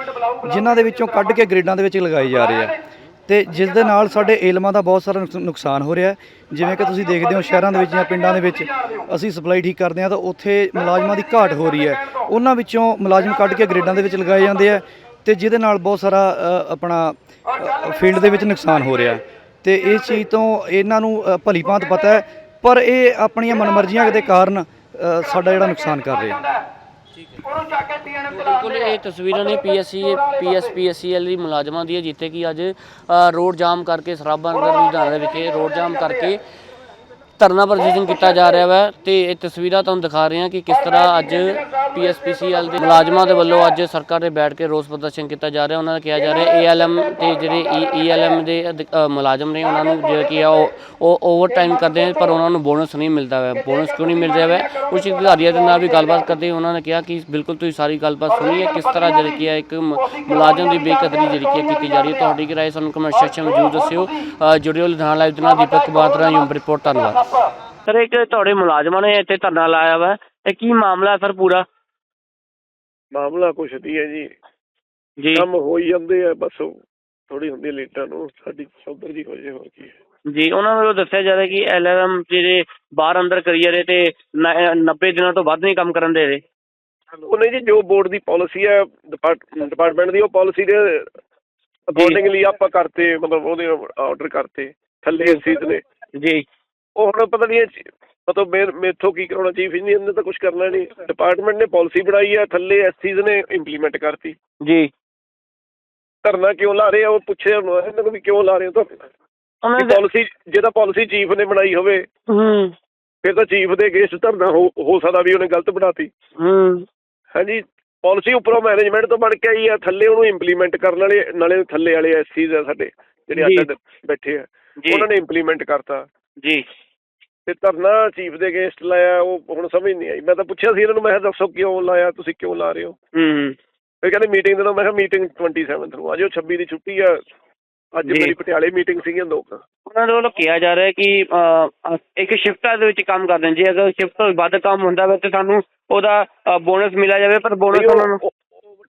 ਜਿਨ੍ਹਾਂ ਦੇ ਵਿੱਚੋਂ ਕੱਢ ਕੇ ਗ੍ਰੇਡਾਂ ਦੇ ਵਿੱਚ ਲਗਾਏ ਜਾ ਰਹੇ ਆ। ਤੇ ਜਿਸ ਦੇ ਨਾਲ ਸਾਡੇ ਏਲਮਾਂ ਦਾ ਬਹੁਤ ਸਾਰਾ ਨੁਕਸ- ਨੁਕਸਾਨ ਹੋ ਰਿਹਾ ਜਿਵੇਂ ਕਿ ਤੁਸੀਂ ਦੇਖਦੇ ਹੋ, ਸ਼ਹਿਰਾਂ ਦੇ ਵਿੱਚ ਜਾਂ ਪਿੰਡਾਂ ਦੇ ਵਿੱਚ ਅਸੀਂ ਸਪਲਾਈ ਠੀਕ ਕਰਦੇ ਹਾਂ ਤਾਂ ਉੱਥੇ ਮੁਲਾਜ਼ਮਾਂ ਦੀ ਘਾਟ ਹੋ ਰਹੀ ਹੈ। ਉਹਨਾਂ ਵਿੱਚੋਂ ਮੁਲਾਜ਼ਮ ਕੱਢ ਕੇ ਗ੍ਰੇਡਾਂ ਦੇ ਵਿੱਚ ਲਗਾਏ ਜਾਂਦੇ ਆ ਤੇ ਜਿਹਦੇ ਨਾਲ ਬਹੁਤ ਸਾਰਾ ਆਪਣਾ ਫੀਲਡ ਦੇ ਵਿੱਚ ਨੁਕਸਾਨ ਹੋ ਰਿਹਾ। ਹੈ। ਤੇ ਇਸ ਚੀਜ਼ ਤੋਂ ਇਹਨਾਂ ਨੂੰ ਭਲੀ ਭਾਂਤ ਪਤਾ ਹੈ, ਪਰ ਇਹ ਆਪਣੀਆਂ ਮਨਮਰਜ਼ੀਆਂ ਦੇ ਕਾਰਨ ਸਾਡਾ ਜਿਹੜਾ ਨੁਕਸਾਨ ਕਰ ਰਹੇ ਆ। ਬਿਲਕੁਲ ਇਹ ਤਸਵੀਰਾਂ ਨੇ ਪੀਐਸਸੀ ਪੀਐਸਪੀਐਸਸੀਐਲ ਦੀ ਮੁਲਾਜ਼ਮਾਂ ਦੀ ਹੈ ਜਿੱਥੇ ਕਿ ਅੱਜ ਰੋਡ ਜਾਮ ਕਰਕੇ ਸਰਾਭਾ ਨਗਰ ਲੁਧਿਆਣਾ ਦੇ ਵਿਖੇ ਰੋਡ ਜਾਮ ਕਰਕੇ ਧਰਨਾ ਪ੍ਰਦਰਸ਼ਨ ਕੀਤਾ ਜਾ ਰਿਹਾ ਵਾ ਤੇ ਇਹ ਤਸਵੀਰਾਂ ਤੁਹਾਨੂੰ ਦਿਖਾ ਰਹੇ ਹਾਂ ਕਿ ਕਿਸ ਤਰ੍ਹਾਂ ਅੱਜ ਪੀਐਸਪੀਸੀਐਲ ਦੇ ਮੁਲਾਜ਼ਮਾਂ ਦੇ ਵੱਲੋਂ ਅੱਜ ਸਰਕਾਰ ਦੇ ਬੈਠ ਕੇ ਰੋਸ ਪ੍ਰਦਰਸ਼ਨ ਕੀਤਾ ਜਾ ਰਿਹਾ। ਉਹਨਾਂ ਦਾ ਕਿਹਾ ਜਾ ਰਿਹਾ ਏਐਲਐਮ ਤੇ ਜਿਹੜੇ e- ਈਐਲਐਮ ਦੇ ਅਧਿ- ਮੁਲਾਜ਼ਮ ਨੇ ਉਹਨਾਂ ਨੂੰ ਜਿਹੜਾ ਕੀ ਆ ਉਹ ਉਹ ਓਵਰ ਟਾਈਮ ਕਰਦੇ ਨੇ ਪਰ ਉਹਨਾਂ ਨੂੰ ਬੋਨਸ ਨਹੀਂ ਮਿਲਦਾ ਹੈ ਬੋਨਸ ਕਿਉਂ ਨਹੀਂ ਮਿਲ ਰਿਹਾ ਹੈ ਕੁਝ ਅਧਿਕਾਰੀਆਂ ਦੇ ਨਾਲ ਵੀ ਗੱਲਬਾਤ ਕਰਦੇ ਉਹਨਾਂ ਨੇ ਕਿਹਾ ਕਿ ਬਿਲਕੁਲ ਤੁਸੀਂ ਸਾਰੀ ਗੱਲਬਾਤ ਸੁਣੀ ਹੈ ਕਿਸ ਤਰ੍ਹਾਂ ਜਿਹੜੀ ਕੀ ਹੈ ਇੱਕ ਮੁਲਾਜ਼ਮ ਦੀ ਬੇਕਦਰੀ ਜਿਹੜੀ ਕੀ ਕੀਤੀ ਜਾ ਰਹੀ ਹੈ। ਤੁਹਾਡੀ ਕੀ ਰਾਏ ਸਾਨੂੰ ਕਮੈਂਟ ਸੈਕਸ਼ਨ ਵਿੱਚ ਜ਼ਰੂਰ ਦੱਸਿਓ। ਜੁੜਿਓ ਲੁਧਿਆਣਾ ਲਾਈਵ ਦੇ ਨਾਲ। ਦੀਪਕ ਬਾਦਰਾ ਯੂਮ ਰਿਪੋਰਟ ਧੰਨਵਾਦ। ਸਰ ਇੱਕ ਤੁਹਾਡੇ ਮੁਲਾਜ਼ਮਾਂ ਨੇ ਇੱਥੇ ਧਰਨਾ ਲਾਇਆ ਵਾ। ਇਹ ਕੀ ਮਾਮਲਾ ਸਰ ਪੂਰਾ? ਮਾਮਲਾ ਕੁਛ ਨਹੀਂ ਹੈ ਜੀ। ਜੀ। ਕੰਮ ਹੋ ਹੀ ਜਾਂਦੇ ਆ ਬਸ ਥੋੜੀ ਹੁੰਦੀ ਲੇਟਾਂ ਨੂੰ। ਸਾਡੀ ਚੌਧਰ ਜੀ ਹੋ ਜੇ ਹੋਰ ਕੀ ਹੈ। ਜੀ ਉਹਨਾਂ ਵੱਲੋਂ ਦੱਸਿਆ ਜਾ ਰਿਹਾ ਕਿ ਐਲਐਮ ਜਿਹੜੇ ਬਾਹਰ ਅੰਦਰ ਕਰੀ ਜਾ ਰਹੇ ਤੇ 90 ਦਿਨਾਂ ਤੋਂ ਵੱਧ ਨਹੀਂ ਕੰਮ ਕਰਨ ਦੇ ਰਹੇ। ਉਹ ਨਹੀਂ ਜੀ ਜੋ ਬੋਰਡ ਦੀ ਪਾਲਿਸੀ ਹੈ ਡਿਪਾਰਟਮੈਂਟ ਦੀ ਉਹ ਪਾਲਿਸੀ ਦੇ ਅਕੋਰਡਿੰਗਲੀ ਆਪਾਂ ਕਰਤੇ ਮਤਲਬ ਉਹਦੇ ਆਰਡਰ ਕਰਤੇ ਥੱਲੇ ਸੀਟ ਨੇ ਜੀ। ਉਹ ਹੁਣ ਪਤਾ ਨਹੀਂ ਇਹ ਮਤਲਬ ਮੇਰੇ ਮੇਥੋਂ ਕੀ ਕਰਾਉਣਾ ਚੀਫ ਇੰਜੀਨੀਅਰ ਨੇ ਤਾਂ ਕੁਝ ਕਰਨਾ ਨਹੀਂ ਡਿਪਾਰਟਮੈਂਟ ਨੇ ਪਾਲਿਸੀ ਬਣਾਈ ਹੈ ਥੱਲੇ ਐਸਸੀਜ਼ ਨੇ ਇੰਪਲੀਮੈਂਟ ਕਰਤੀ। ਜੀ। ਧਰਨਾ ਕਿਉਂ ਲਾ ਰਹੇ ਆ ਉਹ ਪੁੱਛਿਆ ਉਹਨਾਂ ਇਹਨਾਂ ਨੂੰ ਵੀ ਕਿਉਂ ਲਾ ਰਹੇ ਹੋ ਤਾਂ ਉਹਨਾਂ ਦੇ ਪਾਲਿਸੀ ਜੇ ਤਾਂ ਪਾਲਿਸੀ ਚੀਫ ਨੇ ਬਣਾਈ ਹੋਵੇ ਹੂੰ। ਫਿਰ ਤਾਂ ਚੀਫ ਦੇ ਅਗੇਂਸਟ ਧਰਨਾ ਹੋ ਸਕਦਾ ਵੀ ਉਹਨੇ ਗਲਤ ਬਣਾਤੀ। ਹੂੰ। ਹਾਂਜੀ ਪਾਲਿਸੀ ਉੱਪਰੋਂ ਮੈਨੇਜਮੈਂਟ ਤੋਂ ਬਣ ਕੇ ਆਈ ਆ ਥੱਲੇ ਉਹਨੂੰ ਇੰਪਲੀਮੈਂਟ ਕਰਨ ਵਾਲੇ ਨਾਲੇ ਥੱਲੇ ਵਾਲੇ ਐਸਸੀਜ਼ ਆ ਸਾਡੇ। ਜਿਹੜੇ। ਅੱਡ ਬੈਠੇ ਆ ਉਹਨਾਂ ਨੇ ਇੰਪਲੀਮੈਂਟ ਕਰਤਾ। ਜੀ। ਤੇ ਧਰਨਾ ਚੀਫ ਦੇ ਅਗੇਂਸਟ ਲਾਇਆ ਉਹ ਹੁਣ ਸਮਝ ਨਹੀਂ ਆਈ। ਮੈਂ ਤਾਂ ਪੁੱਛਿਆ ਸੀ ਇਹਨਾਂ ਨੂੰ ਮੈਂ ਕਿਹਾ ਦੱਸੋ ਕਿਉਂ ਲਾਇਆ ਤੁਸੀਂ ਕਿਉਂ ਲਾ ਰਹੇ ਹੋ? ਹੂੰ। ਫਿਰ ਕਹਿੰਦੇ ਮੀਟਿੰਗ ਦੇ ਦਿਓ ਮੈਂ ਕਿਹਾ ਮੀਟਿੰਗ 27 ਨੂੰ ਉਹ 26 ਦੀ ਛੁੱਟੀ ਆ। ਅੱਜ। ਮੇਰੀ ਪਟਿਆਲੇ ਮੀਟਿੰਗ ਸੀਗੀਆਂ ਦੋ ਕੁ। ਉਹਨਾਂ ਦੇ ਵੱਲੋਂ ਕਿਹਾ ਜਾ ਰਿਹਾ ਕਿ ਇੱਕ ਸ਼ਿਫਟਾਂ ਦੇ ਵਿੱਚ ਕੰਮ ਕਰਦੇ ਨੇ। ਜੇ ਅਗਰ ਸ਼ਿਫਟ ਤੋਂ ਵੱਧ ਕੰਮ ਹੁੰਦਾ ਵੇ ਤੇ ਸਾਨੂੰ ਉਹਦਾ ਬੋਨਸ ਮਿਲਿਆ ਜਾਵੇ ਪਰ ਬੋਨਸ ਉਹਨਾਂ ਨੂੰ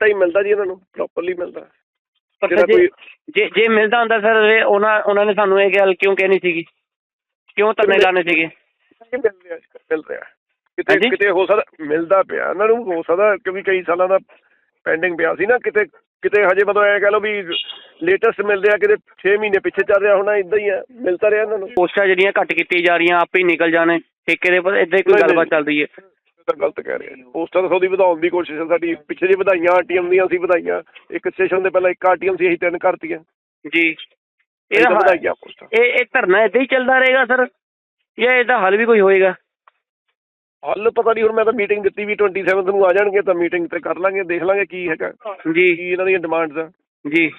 ਟਾਈਮ ਮਿਲਦਾ ਜੀ ਇਹਨਾਂ ਨੂੰ ਪ੍ਰੋਪਰਲੀ ਮਿਲਦਾ। ਪਰ ਜੇ ਜੇ ਜੇ ਮਿਲਦਾ ਹੁੰਦਾ ਸਰ ਇਹ ਉਹਨਾਂ ਉਹਨਾਂ ਨੇ ਸਾਨੂੰ ਇਹ ਗੱਲ ਕਿਉਂ ਕਹਿਣੀ ਸੀਗੀ? ਕਿਉਂ ਧਰਨੇ ਲਾਣੇ ਸੀਗੇ? ਕੀ ਮਿਲ ਰਿਹਾ ਜੀ, ਮਿਲ ਰਿਹਾ। ਕਿਤੇ ਹਾਂਜੀ? ਕਿਤੇ ਹੋ ਸਕਦਾ ਮਿਲਦਾ ਪਿਆ। ਇਹਨਾਂ ਨੂੰ ਹੋ ਸਕਦਾ ਕਿਉਂਕਿ ਕਈ ਸਾਲਾਂ ਦਾ ਪੈਂਡਿੰਗ ਪਿਆ ਸੀ ਨਾ ਕਿਤੇ ਕਿਤੇ ਹਜੇ ਮਤਲਬ ਐ ਕਹ ਲਓ ਵੀ ਲੇਟੈਸਟ ਮਿਲ ਰਿਹਾ ਕਿਤੇ 6 ਮਹੀਨੇ ਪਿੱਛੇ ਚੱਲ ਰਿਹਾ ਹੋਣਾ ਇਦਾਂ ਹੀ ਆ ਮਿਲਦਾ ਰਿਹਾ ਇਹਨਾਂ ਨੂੰ। ਪੋਸਟਾਂ ਜਿਹੜੀਆਂ ਘੱਟ ਕੀਤੀ ਜਾ ਰਹੀਆਂ ਆਪੇ ਹੀ ਨਿਕਲ ਜਾਣੇ ਠੇਕੇ ਦੇ ਪਰ ਇਦਾਂ ਹੀ ਕੋਈ ਨਹੀਂ, ਗੱਲਬਾਤ ਨਹੀਂ। ਚੱਲ ਰਹੀ ਹੈ। ਤਾਂ ਗਲਤ ਕਹਿ ਰਹੇ ਪੋਸਟਾਂ ਤਾਂ ਸੌਦੀ ਵਧਾਉਣ ਦੀ ਕੋਸ਼ਿਸ਼ ਹੈ ਸਾਡੀ ਪਿੱਛੇ ਜੀ ਵਧਾਈਆਂ ਆਰਟੀਐਮ ਦੀਆਂ ਸੀ ਵਧਾਈਆਂ। ਇੱਕ ਸਟੇਸ਼ਨ ਦੇ ਪਹਿਲਾਂ ਇੱਕ ਆਰਟੀਐਮ ਸੀ ਅਸੀਂ ਤਿੰਨ ਕਰਤੀਆਂ। ਜੀ। ਇਹ ਵਧਾਈਆਂ ਪੋਸਟਾਂ। ਇਹ ਇਹ ਧਰਨਾ ਇਦਾਂ ਹੀ ਚੱਲਦਾ ਰਹੇਗਾ ਸਰ? ਜਾਂ ਇਹਦਾ ਹੱਲ ਵੀ ਕੋਈ ਹੋਏਗਾ? ਹੱਲ ਪਤਾ ਨਹੀਂ ਹੁਣ ਮੈਂ ਤਾਂ ਮੀਟਿੰਗ ਦਿੱਤੀ ਵੀ 27 ਨੂੰ ਆ ਜਾਣਗੇ ਤਾਂ ਮੀਟਿੰਗ ਤੇ ਕਰ ਲਾਂਗੇ ਦੇਖ ਲਾਂਗੇ ਕੀ ਹੈਗਾ ਜੀ। ਕੀ ਇਹਨਾਂ ਦੀਆਂ ਡਿਮਾਂਡਸ ਆ। ਜੀ।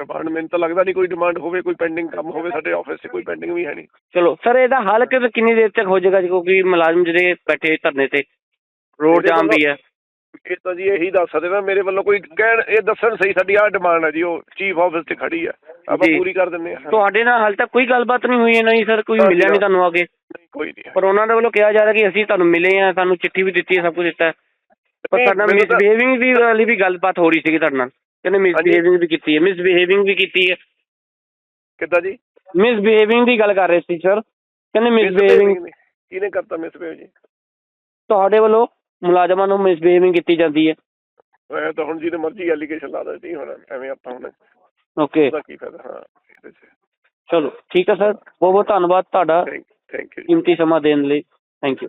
ਡਿਮਾਂਡ ਮੈਨੂੰ ਤਾਂ ਲੱਗਦਾ ਨਹੀਂ ਕੋਈ ਡਿਮਾਂਡ ਹੋਵੇ ਕੋਈ ਪੈਂਡਿੰਗ ਕੰਮ ਹੋਵੇ ਸਾਡੇ ਆਫਿਸ 'ਚ ਕੋਈ ਪੈਂਡਿੰਗ ਵੀ ਹੈ ਨਹੀਂ। ਚਲੋ ਸਰ ਇਹਦਾ ਹੱਲ ਕਿ ਕਿੰਨੀ ਦੇਰ ਤੱਕ ਹੋ ਜਾਏਗਾ ਕਿਉਂਕਿ ਮੁਲਾਜ਼ਮ ਜਿਹੜੇ ਬੈਠੇ ਧਰਨੇ ਤੇ ਰੋਡ ਜਾਮ ਵੀ ਹੈ। ਇਹ ਤਾਂ ਜੀ ਇਹੀ ਦੱਸ ਸਕਦੇ ਨਾ ਮੇਰੇ ਵੱਲੋਂ ਕੋਈ ਕਹਿਣ ਇਹ ਦੱਸਣ ਸਹੀ ਸਾਡੀ ਆਹ ਡਿਮਾਂਡ ਹੈ ਜੀ ਉਹ ਚੀਫ ਆਫਿਸ 'ਤੇ ਖੜੀ ਆ। ਆਪਾਂ। ਪੂਰੀ ਕਰ ਦਿੰਦੇ ਹਾਂ। ਤੁਹਾਡੇ ਨਾਲ ਹਾਲ ਤੱਕ ਕੋਈ ਗੱਲਬਾਤ ਨਹੀਂ ਹੋਈ ਹੈ ਨਹੀਂ ਸਰ ਕੋਈ ਮਿਲਿਆ ਨਹੀਂ ਤੁਹਾਨੂੰ ਆ ਨਹੀਂ ਕੋਈ ਨਹੀਂ। ਪਰ ਉਹਨਾਂ ਦੇ ਵੱਲੋਂ ਕਿਹਾ ਜਾ ਰਿਹਾ ਕਿ ਅਸੀਂ ਤੁਹਾਨੂੰ ਮਿਲੇ ਆ ਸਾਨੂੰ ਚਿੱਠੀ ਵੀ ਦਿੱਤੀ ਹੈ ਸਭ ਕੁਝ ਦਿੱਤਾ ਹੈ। ਪਰ ਤਾਂ- ਮਿਸਬਿਹੇਵਿੰਗ ਦੀ ਵਾਲੀ ਵੀ ਗੱਲਬਾਤ ਹੋ ਰਹੀ ਸੀਗੀ ਤੁਹਾਡੇ ਨਾਲ। ਕਹਿੰਦੇ ਮਿਸਬਿਹੇਵਿੰਗ ਵੀ ਕੀਤੀ ਹੈ ਮਿਸਬਿਹੇਵਿੰਗ ਵੀ ਕੀਤੀ ਹੈ। ਕਿੱਦਾਂ ਜੀ? ਮਿਸਬਿਹੇਵਿੰਗ ਦੀ ਗੱਲ ਕਰ ਰਹੇ ਸੀ ਸਰ ਕਹਿੰਦੇ ਮਿਸਬਿਹੇਵਿੰਗ ਕਿਹਨੇ ਕਰਤਾ ਮਿਸਬਿਹੇਵ ਜੀ? ਤੁਹਾਡੇ ਵੱਲੋਂ ਮੁਲਾਜ਼ਮਾਂ ਨੂੰ ਮਿਸਬਿਹੇਵਿੰਗ ਕੀਤੀ ਜਾਂਦੀ ਹੈ। ਮੈਂ ਤਾਂ ਹੁਣ ਜਿਹਦੇ ਮਰਜ਼ੀ ਐਲੀਗੇਸ਼ਨ ਲਾ ਦਿੱਤੀ ਹੁਣ ਐਵੇਂ ਆਪਾਂ ਹੁਣ ਓਕੇ ਉਹਦਾ ਕੀ ਫਾਇਦਾ ਹਾਂ ਇਹਦੇ 'ਚ। ਚਲੋ ਠੀਕ ਹੈ ਸਰ ਬਹੁਤ ਬਹੁਤ ਧੰਨਵਾਦ ਤੁਹਾਡਾ ਥੈਂਕ ਯੂ ਕੀਮਤੀ ਸਮਾਂ ਦੇਣ ਲਈ। Thank you